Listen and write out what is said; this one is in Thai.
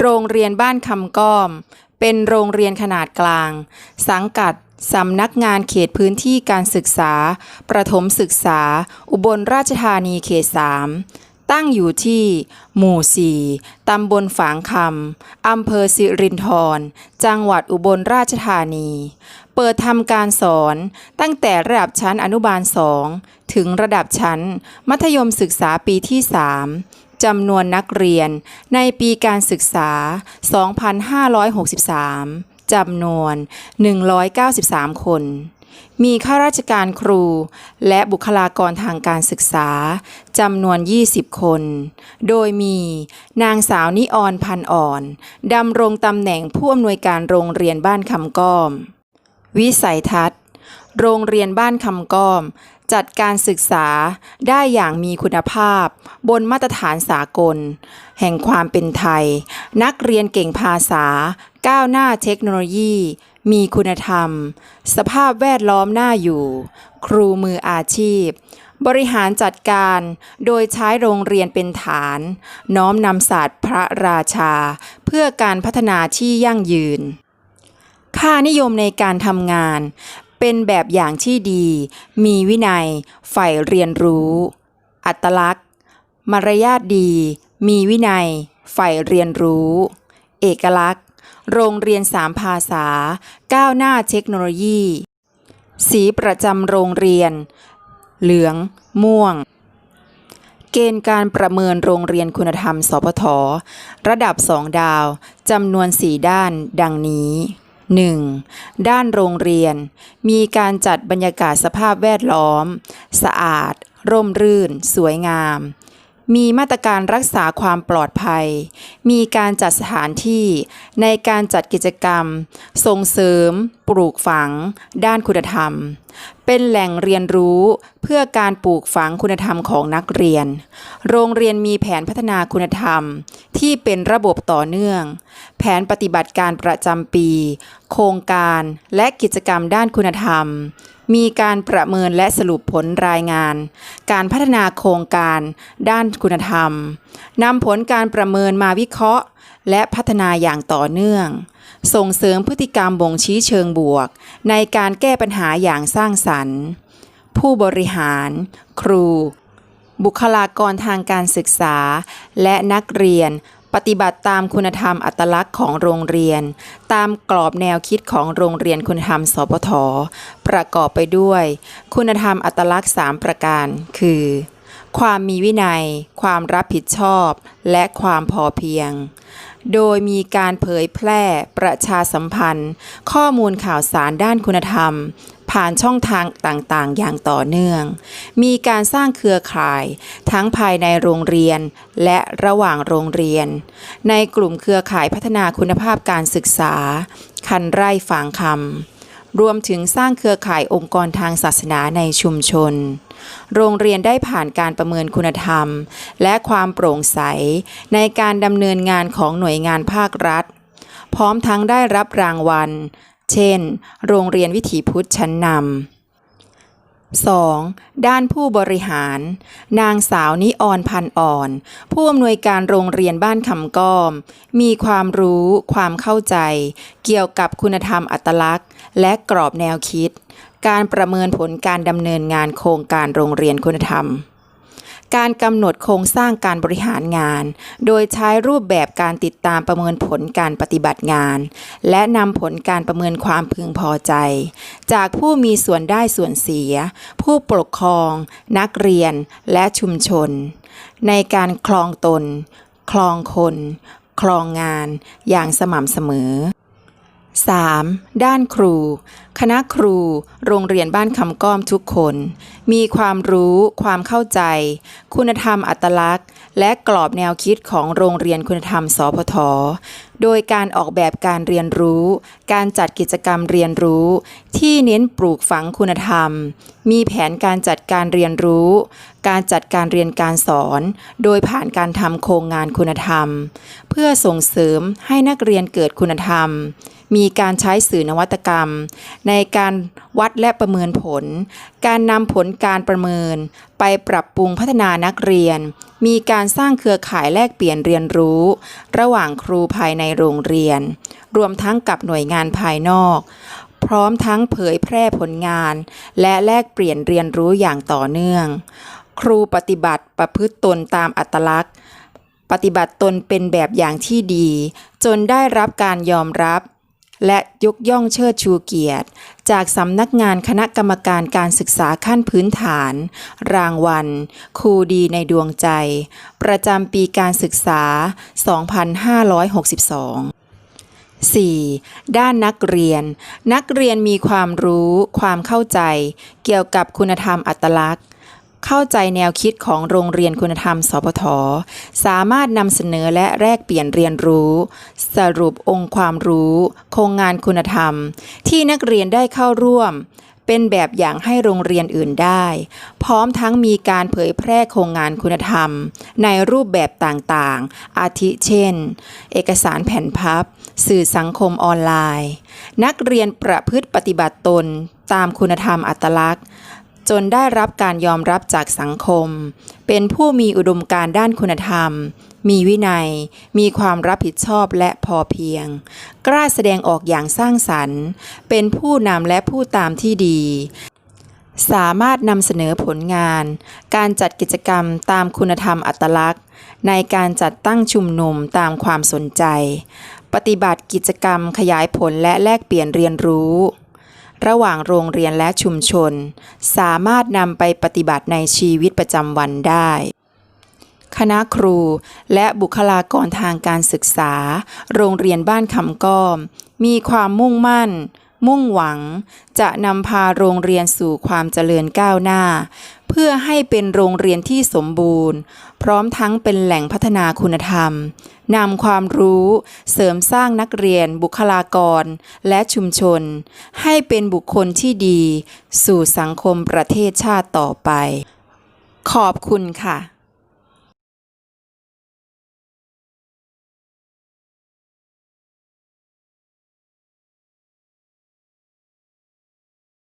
โรงเรียนบ้านคำก้อม เป็นโรงเรียนขนาดกลาง สังกัดสำนักงานเขตพื้นที่การศึกษา ประถมศึกษา อุบลราชธานีเขต 3 ตั้งอยู่ที่ หมู่ 4 ตำบลฝางคำ อำเภอสิรินธร จังหวัดอุบลราชธานี เปิดทำการสอนตั้งแต่ระดับชั้นอนุบาล 2 ถึงระดับชั้น มัธยมศึกษาปีที่ 3 จำนวนนักเรียนในปีการศึกษา 2563 จำนวน 193 คน มีข้าราชการครูและบุคลากรทางการศึกษาจำนวน 20 คน โดยมีนางสาวนิออนพันอ่อนดำรงตำแหน่งผู้อำนวยการโรงเรียนบ้านคำก้อม วิสัยทัศน์ โรงเรียนบ้านคำก้อม จัดการศึกษาได้อย่างมีคุณภาพ บนมาตรฐานสากล แห่งความเป็นไทย นักเรียนเก่งภาษา ก้าวหน้าเทคโนโลยี มีคุณธรรม สภาพแวดล้อมน่าอยู่ ครูมืออาชีพ บริหารจัดการโดยใช้โรงเรียนเป็นฐาน น้อมนำศาสตร์พระราชา เพื่อการพัฒนาที่ยั่งยืนค่านิยมในการทำงาน เป็นแบบอย่างที่ดี มีวินัย ใฝ่เรียนรู้ อัตลักษณ์ มารยาทดี มีวินัย ใฝ่เรียนรู้ เอกลักษณ์ โรงเรียนสามภาษา ก้าวหน้าเทคโนโลยี สีประจำโรงเรียน เหลือง ม่วง เกณฑ์การประเมินโรงเรียนคุณธรรม สพท ระดับ 2 ดาว จำนวน 4 ด้าน ดังนี้ 1. ด้านโรงเรียน มีการจัดบรรยากาศสภาพแวดล้อม สะอาด ร่มรื่น สวยงาม มีมาตรการรักษาความปลอดภัย มีการจัดสถานที่ในการจัดกิจกรรม ส่งเสริม ปลูกฝัง ด้านคุณธรรมเป็นแหล่งเรียนรู้เพื่อการปลูกฝังคุณธรรมของนักเรียน โรงเรียนมีแผนพัฒนาคุณธรรมที่เป็นระบบต่อเนื่อง แผนปฏิบัติการประจำปี โครงการและกิจกรรมด้านคุณธรรม มีการประเมินและสรุปผลรายงาน การพัฒนาโครงการด้านคุณธรรมนำผลการประเมินมาวิเคราะห์ และพัฒนาอย่างต่อเนื่อง ส่งเสริมพฤติกรรมบ่งชี้เชิงบวก ในการแก้ปัญหาอย่างสร้างสรรค์ ผู้บริหาร ครู บุคลากรทางการศึกษา และนักเรียน ปฏิบัติตามคุณธรรมอัตลักษณ์ของโรงเรียน ตามกรอบแนวคิดของโรงเรียนคุณธรรม สพทประกอบไปด้วย คุณธรรมอัตลักษณ์ 3 ประการ คือ ความมีวินัย ความรับผิดชอบ และความพอเพียง โดยมีการเผยแพร่ประชาสัมพันธ์ ข้อมูลข่าวสารด้านคุณธรรม ผ่านช่องทางต่างๆ อย่างต่อเนื่อง มีการสร้างเครือข่าย ทั้งภายในโรงเรียน และระหว่างโรงเรียน ในกลุ่มเครือข่ายพัฒนาคุณภาพการศึกษา คันไร่ฝางคำรวมถึงสร้างเครือข่ายองค์กรทางศาสนาในชุมชน โรงเรียนได้ผ่านการประเมินคุณธรรม และความโปร่งใส ในการดำเนินงานของหน่วยงานภาครัฐ พร้อมทั้งได้รับรางวัล เช่น โรงเรียนวิถีพุทธชั้นนำ 2. ด้านผู้บริหาร นางสาวนิออนพันอ่อน ผู้อำนวยการโรงเรียนบ้านคำก้อม มีความรู้ ความเข้าใจ เกี่ยวกับคุณธรรมอัตลักษณ์ และกรอบแนวคิด การประเมินผลการดำเนินงานโครงการโรงเรียนคุณธรรม การกำหนดโครงสร้างการบริหารงาน โดยใช้รูปแบบการติดตามประเมินผลการปฏิบัติงาน และนำผลการประเมินความพึงพอใจ จากผู้มีส่วนได้ส่วนเสีย ผู้ปกครอง นักเรียนและชุมชน ในการคลองตน คลองคน คลองงานอย่างสม่ำเสมอ 3. ด้านครู คณะครู โรงเรียนบ้านคำก้อมทุกคน มีความรู้ ความเข้าใจ คุณธรรมอัตลักษณ์ และกรอบแนวคิดของโรงเรียนคุณธรรม สพท โดยการออกแบบการเรียนรู้ การจัดกิจกรรมเรียนรู้ ที่เน้นปลูกฝังคุณธรรม มีแผนการจัดการเรียนรู้ การจัดการเรียนการสอน โดยผ่านการทำโครงงานคุณธรรม เพื่อส่งเสริมให้นักเรียนเกิดคุณธรรม มีการใช้สื่อนวัตกรรม ในการวัดและประเมินผล การนำผลการประเมิน ไปปรับปรุงพัฒนานักเรียน มีการสร้างเครือข่ายแลกเปลี่ยนเรียนรู้ ระหว่างครูภายในโรงเรียน รวมทั้งกับหน่วยงานภายนอก พร้อมทั้งเผยแพร่ผลงาน และแลกเปลี่ยนเรียนรู้อย่างต่อเนื่อง ครูปฏิบัติประพฤติตนตามอัตลักษณ์ปฏิบัติตนเป็นแบบอย่างที่ดี จนได้รับการยอมรับ และยกย่องเชิดชูเกียรติ จากสำนักงานคณะกรรมการการศึกษาขั้นพื้นฐาน รางวัลครูดีในดวงใจ ประจำปีการศึกษา 2562 4. ด้านนักเรียน นักเรียนมีความรู้ ความเข้าใจ เกี่ยวกับคุณธรรมอัตลักษณ์ เข้าใจแนวคิดของโรงเรียนคุณธรรม สพท สามารถนำเสนอและแลกเปลี่ยนเรียนรู้ สรุปองค์ความรู้ โครงงานคุณธรรม ที่นักเรียนได้เข้าร่วม เป็นแบบอย่างให้โรงเรียนอื่นได้ พร้อมทั้งมีการเผยแพร่โครงงานคุณธรรม ในรูปแบบต่างๆ อาทิเช่น เอกสารแผ่นพับ สื่อสังคมออนไลน์ นักเรียนประพฤติปฏิบัติตนตามคุณธรรมอัตลักษณ์ จนได้รับการยอมรับจากสังคม เป็นผู้มีอุดมการด้านคุณธรรม มีวินัย มีความรับผิดชอบและพอเพียง กล้าแสดงออกอย่างสร้างสรรค์ เป็นผู้นำและผู้ตามที่ดี สามารถนำเสนอผลงาน การจัดกิจกรรมตามคุณธรรมอัตลักษณ์ ในการจัดตั้งชุมนุมตามความสนใจ ปฏิบัติกิจกรรมขยายผลและแลกเปลี่ยนเรียนรู้ ระหว่างโรงเรียนและชุมชน สามารถนำไปปฏิบัติในชีวิตประจำวันได้ คณะครูและบุคลากรทางการศึกษา โรงเรียนบ้านคำก้อม มีความมุ่งมั่น มุ่งหวัง จะนำพาโรงเรียนสู่ความเจริญก้าวหน้า เพื่อให้เป็นโรงเรียนที่สมบูรณ์ พร้อมทั้งเป็นแหล่งพัฒนาคุณธรรมนำความรู้เสริมสร้างนักเรียน บุคลากร และชุมชน ให้เป็นบุคคลที่ดี สู่สังคมประเทศชาติต่อไป ขอบคุณค่ะ